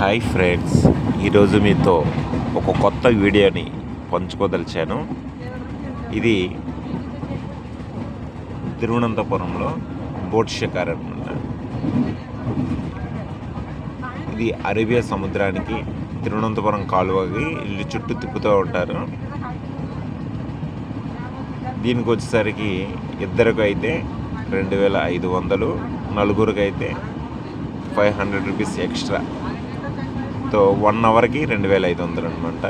Hi friends ఈరోజు మీతో ఒక కొత్త వీడియోని పంచుకోదలిచాను. ఇది తిరువనంతపురంలో బోట్ షికార్ అనమాట ఇది అరేబియా సముద్రానికి తిరువనంతపురం కాలువకి ఇల్లు చుట్టూ తిప్పుతూ ఉంటారు. దీనికి వచ్చేసరికి ఇద్దరికి అయితే రెండు వేల ఐదు వందలు నలుగురికి అయితే ఫైవ్ హండ్రెడ్ రూపీస్ ఎక్స్ట్రా. తో వన్ అవర్కి రెండు వేల ఐదు వందలు అనమాట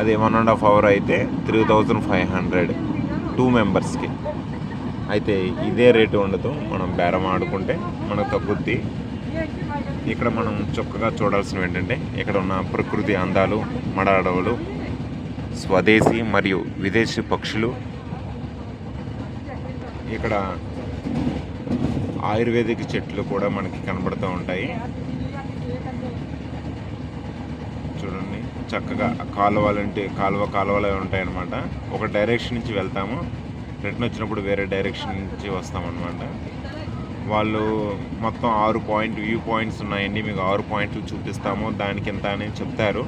అదే వన్ అండ్ హాఫ్ అవర్ అయితే three thousand five hundred two మెంబర్స్కి అయితే ఇదే రేటు ఉండదు మనం బేరం ఆడుకుంటే మనకు తగ్గుద్ది. ఇక్కడ మనం చొక్కగా చూడాల్సినవి ఏంటంటే ఇక్కడ ఉన్న ప్రకృతి అందాలు మడ అడవులు స్వదేశీ మరియు విదేశీ పక్షులు. ఇక్కడ ఆయుర్వేదిక్ చెట్లు కూడా మనకి కనబడుతూ ఉంటాయి. చక్కగా చక్కగా కాలువలంటే కాలువ కాలువలు ఉంటాయన్నమాట. ఒక డైరెక్షన్ నుంచి వెళ్తాము. రిటర్న్ వచ్చినప్పుడు వేరే డైరెక్షన్ నుంచి వస్తామన్నమాట. వాళ్ళు మొత్తం ఆరు పాయింట్ వ్యూ పాయింట్స్ ఉన్నాయండి. మీకు ఆరు పాయింట్లు చూపిస్తాము. దానికి ఎంత అని చెప్తారు.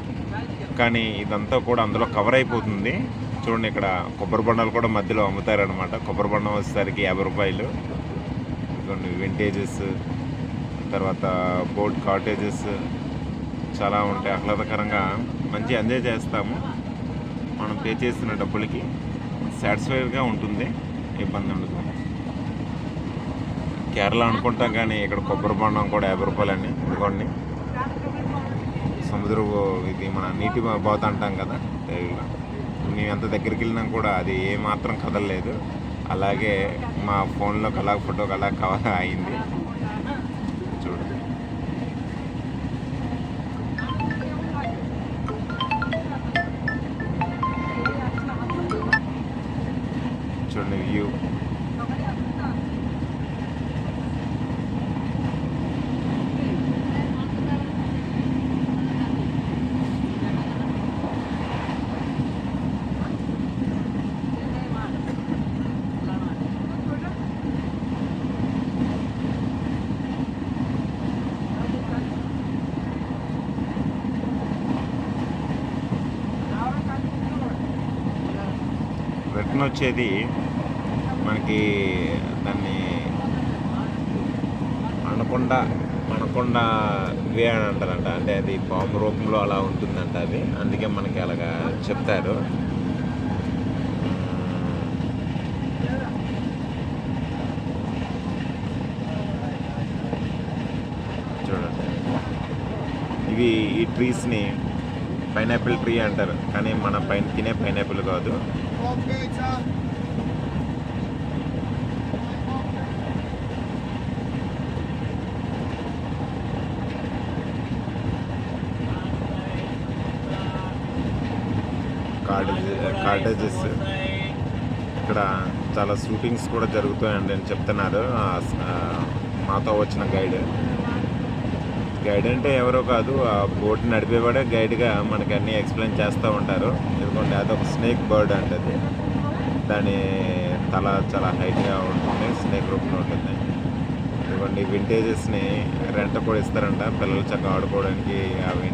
కానీ ఇదంతా కూడా అందులో కవర్ అయిపోతుంది. చూడండి ఇక్కడ కొబ్బరి బొండాలు కూడా మధ్యలో అమ్ముతారనమాట కొబ్బరి బొండం వచ్చేసరికి యాభై రూపాయలు. కొన్ని వింటేజెస్ తర్వాత బోట్ కాటేజెస్ చాలా ఉంటాయి. ఆహ్లాదకరంగా మంచి ఎంజాయ్ చేస్తాము. మనం పే చేస్తున్న డబ్బులకి సాటిస్ఫైడ్గా ఉంటుంది. ఇబ్బంది ఉండదు. కేరళ అనుకుంటాం కానీ ఇక్కడ కొబ్బరి బొండం కూడా యాభై రూపాయలండి ఇదిగోండి. సముద్ర ఇది మన నీటి బాత అంటాం కదా తెలుగులో మేము ఎంత దగ్గరికి వెళ్ళినా కూడా అది ఏమాత్రం కదలలేదు. అలాగే మా ఫోన్లో అలా ఫోటోకి అలా కవర్ అయింది. రిటర్న్ వచ్చేది మనకి దాన్ని అనకొండ అనకొండ వే అని అంటారంట. అంటే అది పాము రూపంలో అలా ఉంటుందంట అది. అందుకే మనకి అలాగా చెప్తారు. చూడండి. ఇవి ఈ ట్రీస్ని పైనాపిల్ ట్రీ అంటారు. కానీ మన పైన తినే పైనాపిల్ కాదు. కాటేజెస్ uh, ఇక్కడ చాలా షూటింగ్స్ కూడా జరుగుతాయండి అని చెప్తున్నారు. మాతో వచ్చిన గైడ్ గైడ్ అంటే ఎవరో కాదు ఆ బోట్ నడిపేవాడే గైడ్గా మనకి అన్నీ ఎక్స్ప్లెయిన్ చేస్తూ ఉంటారు. ఎందుకంటే అదొక స్నేక్ బర్డ్ అంటది. అది దాని తల చాలా హైట్గా ఉంటుంది స్నేక్ రూపంలో ఉంటుంది. ఇదిగోండి వింటేజెస్ని రెంట్ కూడా ఇస్తారంట పిల్లలు చక్కగా ఆడుకోవడానికి అవి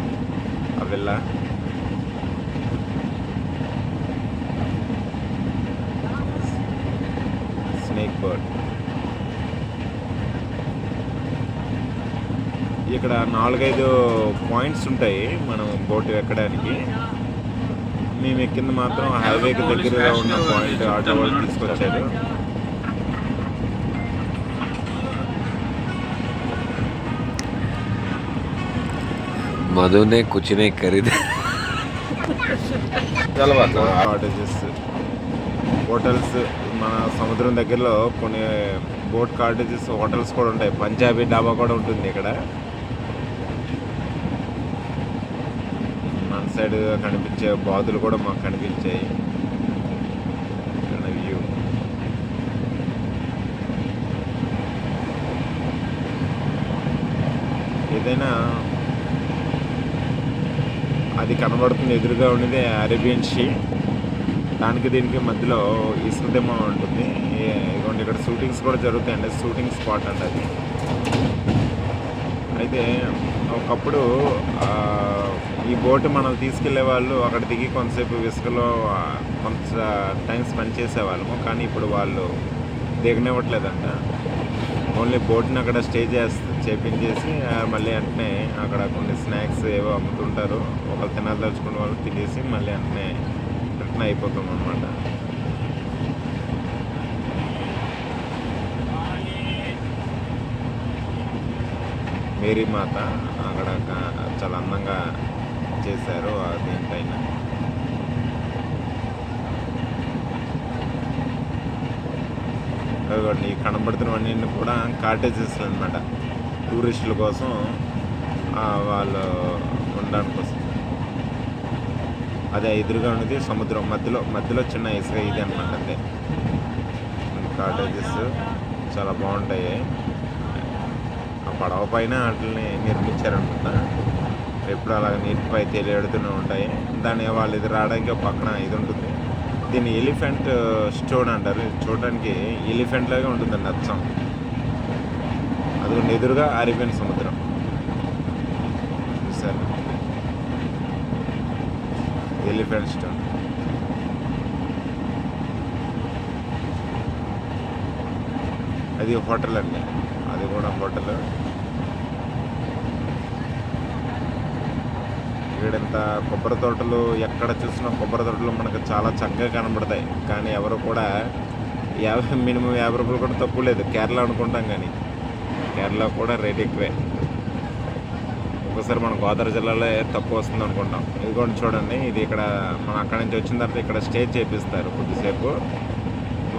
అవిల్ల స్నేక్ బర్డ్. ఇక్కడ నాలుగైదు పాయింట్స్ ఉంటాయి మనం బోట్ ఎక్కడానికి. మేము ఎక్కింది మాత్రం హైవేకి దగ్గరగా ఉన్న పాయింట్ ఆటో వాళ్ళు తీసుకొచ్చారు. మధునే కూర్చునే ఖరీదు. కాటేజెస్ హోటల్స్ మన సముద్రం దగ్గరలో కొన్ని బోట్ కాటేజెస్ హోటల్స్ కూడా ఉంటాయి. పంజాబీ డాబా కూడా ఉంటుంది ఇక్కడ. సైడ్ కనిపించే బాతులు కూడా మాకు కనిపించాయి. వ్యూ ఏదైనా అది కనబడుతుంది ఎదురుగా ఉండేది అరేబియన్ షీ. దానికి దీనికి మధ్యలో ఇసుకదెమ్మ ఉంటుంది. ఇదిగోండి ఇక్కడ షూటింగ్స్ కూడా జరుగుతాయండి. షూటింగ్ స్పాట్ అండి అది. అయితే ఒకప్పుడు ఈ బోటు మనం తీసుకెళ్ళే వాళ్ళు అక్కడ దిగి కొంతసేపు ఇసుకలో కొంత టైం స్పెండ్ చేసేవాళ్ళము. కానీ ఇప్పుడు వాళ్ళు దిగనివ్వట్లేదంట. ఓన్లీ బోట్ని అక్కడ స్టే చేస్తే చేపించేసి మళ్ళీ వెంటనే అక్కడ కొన్ని స్నాక్స్ ఏవో అమ్ముతుంటారు. ఒకళ్ళు తినాలదలుచుకున్న వాళ్ళు తినేసి మళ్ళీ వెంటనే రిటర్న్ అయిపోతాం అనమాట మేరీ మాత అక్కడ చాలా అందంగా చేశారు దీనిపైన ఈ కనబడుతున్నవన్నీ కూడా కాటేజెస్ అనమాట టూరిస్టుల కోసం వాళ్ళు ఉండడానికి కోసం అదే ఎదురుగా ఉన్నది సముద్రం మధ్యలో మధ్యలో చిన్న ఇసుక ఇది అనమాట అంతే. కాటేజెస్ చాలా బాగుంటాయి. పడవ పైన వాటిని నిర్మించారనుకుంటా. ఎప్పుడు అలా నీటిపై తేలియాడుతూనే ఉంటాయి. దాని వాళ్ళు ఇది రావడానికి పక్కన ఇది ఉంటుంది. దీన్ని ఎలిఫెంట్ స్టోన్ అంటారు. చూడడానికి ఎలిఫెంట్ లాగా ఉంటుందండి అచ్చం అది ఎదురుగా అరేబియన్ సముద్రం. సార్. Elephant stone. అది హోటల్ అండి. అది కూడా హోటల్. ఇక్కడంత కొబ్బరి తోటలు ఎక్కడ చూసినా కొబ్బరి తోటలు మనకు చాలా చక్కగా కనబడతాయి. కానీ ఎవరు కూడా యాభై మినిమం యాభై రూపాయలు కూడా తక్కువ లేదు. కేరళ అనుకుంటాం కానీ. కేరళ కూడా రేట్ ఎక్కువే. ఒకసారి మన గోదావరి జిల్లాలో తక్కువ వస్తుంది అనుకుంటాం. ఇది కూడా చూడండి ఇది ఇక్కడ మనం అక్కడి నుంచి వచ్చిన తర్వాత ఇక్కడ స్టే చేపిస్తారు కొద్దిసేపు.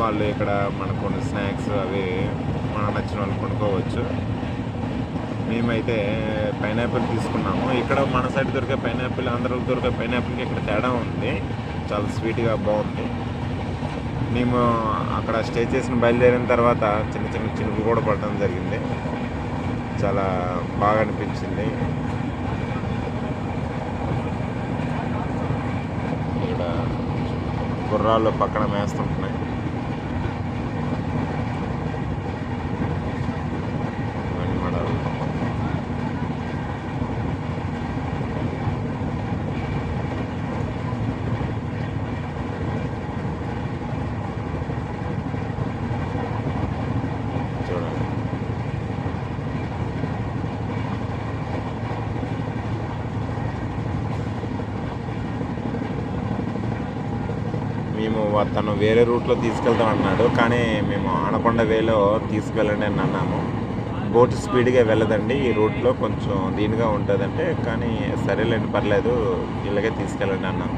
వాళ్ళు ఇక్కడ మనకు కొన్ని స్నాక్స్ అవి మనకు నచ్చిన వాళ్ళు కొనుక్కోవచ్చు. మేమైతే పైనాపిల్ తీసుకున్నాము. ఇక్కడ మన సైడ్ దొరికే పైనాపిల్ ఆంధ్రాలో దొరికే పైనాపిల్కి ఇక్కడ తేడా ఉంది. చాలా స్వీట్గా బాగుంది. మేము అక్కడ స్టే చేసిన బయలుదేరిన తర్వాత చిన్న చిన్న చినుకులు కూడా పడడం జరిగింది. చాలా బాగా అనిపించింది. ఇక్కడ గుర్రాలు పక్కన మేస్తుంటున్నాయి ఇవన్నీ కూడా చూడండి మేము తను వేరే రూట్లో తీసుకెళ్తాం అన్నాడు. కానీ మేము ఆనకొండ వేలో తీసుకెళ్ళండి అని అన్నాము. బోట్ స్పీడ్గా వెళ్ళదండి. ఈ రూట్లో కొంచెం దీనిగా ఉంటుందంటే కానీ సరేలేండి పర్లేదు ఇలాగే తీసుకెళ్ళండి అన్నాము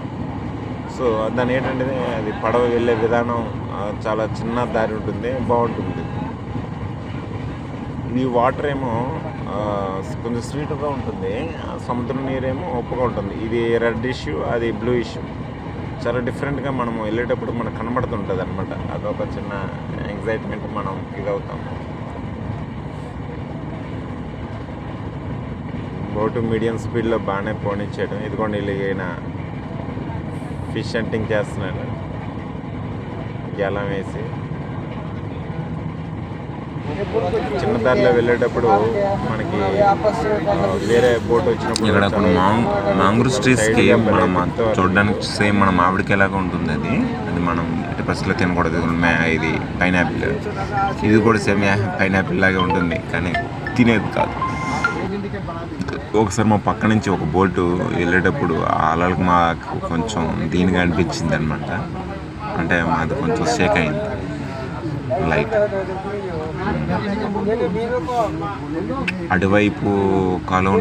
సో దాని ఏంటంటే అది పడవ వెళ్ళే విధానం చాలా చిన్న దారి ఉంటుంది బాగుంటుంది. ఈ వాటర్ ఏమో కొంచెం స్వీట్గా ఉంటుంది సముద్రం నీరేమో ఉప్పుగా ఉంటుంది. ఇది రెడ్ ఇష్యూ అది బ్లూ ఇష్యూ. చాలా డిఫరెంట్గా మనం వెళ్ళేటప్పుడు మనకు కనబడుతుంటుంది అనమాట అదొక చిన్న ఎగ్జైట్మెంట్ మనం ఫీల్ అవుతాం. బోటు మీడియం స్పీడ్లో బాగానే పోనిచ్చాడు ఇదిగోండి వీళ్ళు ఈయన ఫిష్ హంటింగ్ చేస్తున్నాడు. గెలం వేసి చిన్న దారిలో వెళ్ళేటప్పుడు మనకి వేరే బోట్ వచ్చినప్పుడు ఇక్కడ కొన్ని మాంగ్ మ్యాంగ్రూవ్ ట్రీస్కి మనం చూడడానికి సేమ్ మన మామిడికి ఎలాగా ఉంటుంది అది. అది మనం ఎట్టి పరిస్థితిలో తినకూడదు. ఇది మే ఇది పైనాపిల్. ఇది కూడా సేమ్ పైనాపిల్ లాగే ఉంటుంది. కానీ తినేది కాదు. ఒకసారి మా పక్క నుంచి ఒక బోటు వెళ్ళేటప్పుడు అలలకు మాకు కొంచెం దీనిగా అనిపించింది అనమాట అంటే మాది కొంచెం షేక్ అయింది. లైట్. అటువైపు కాలం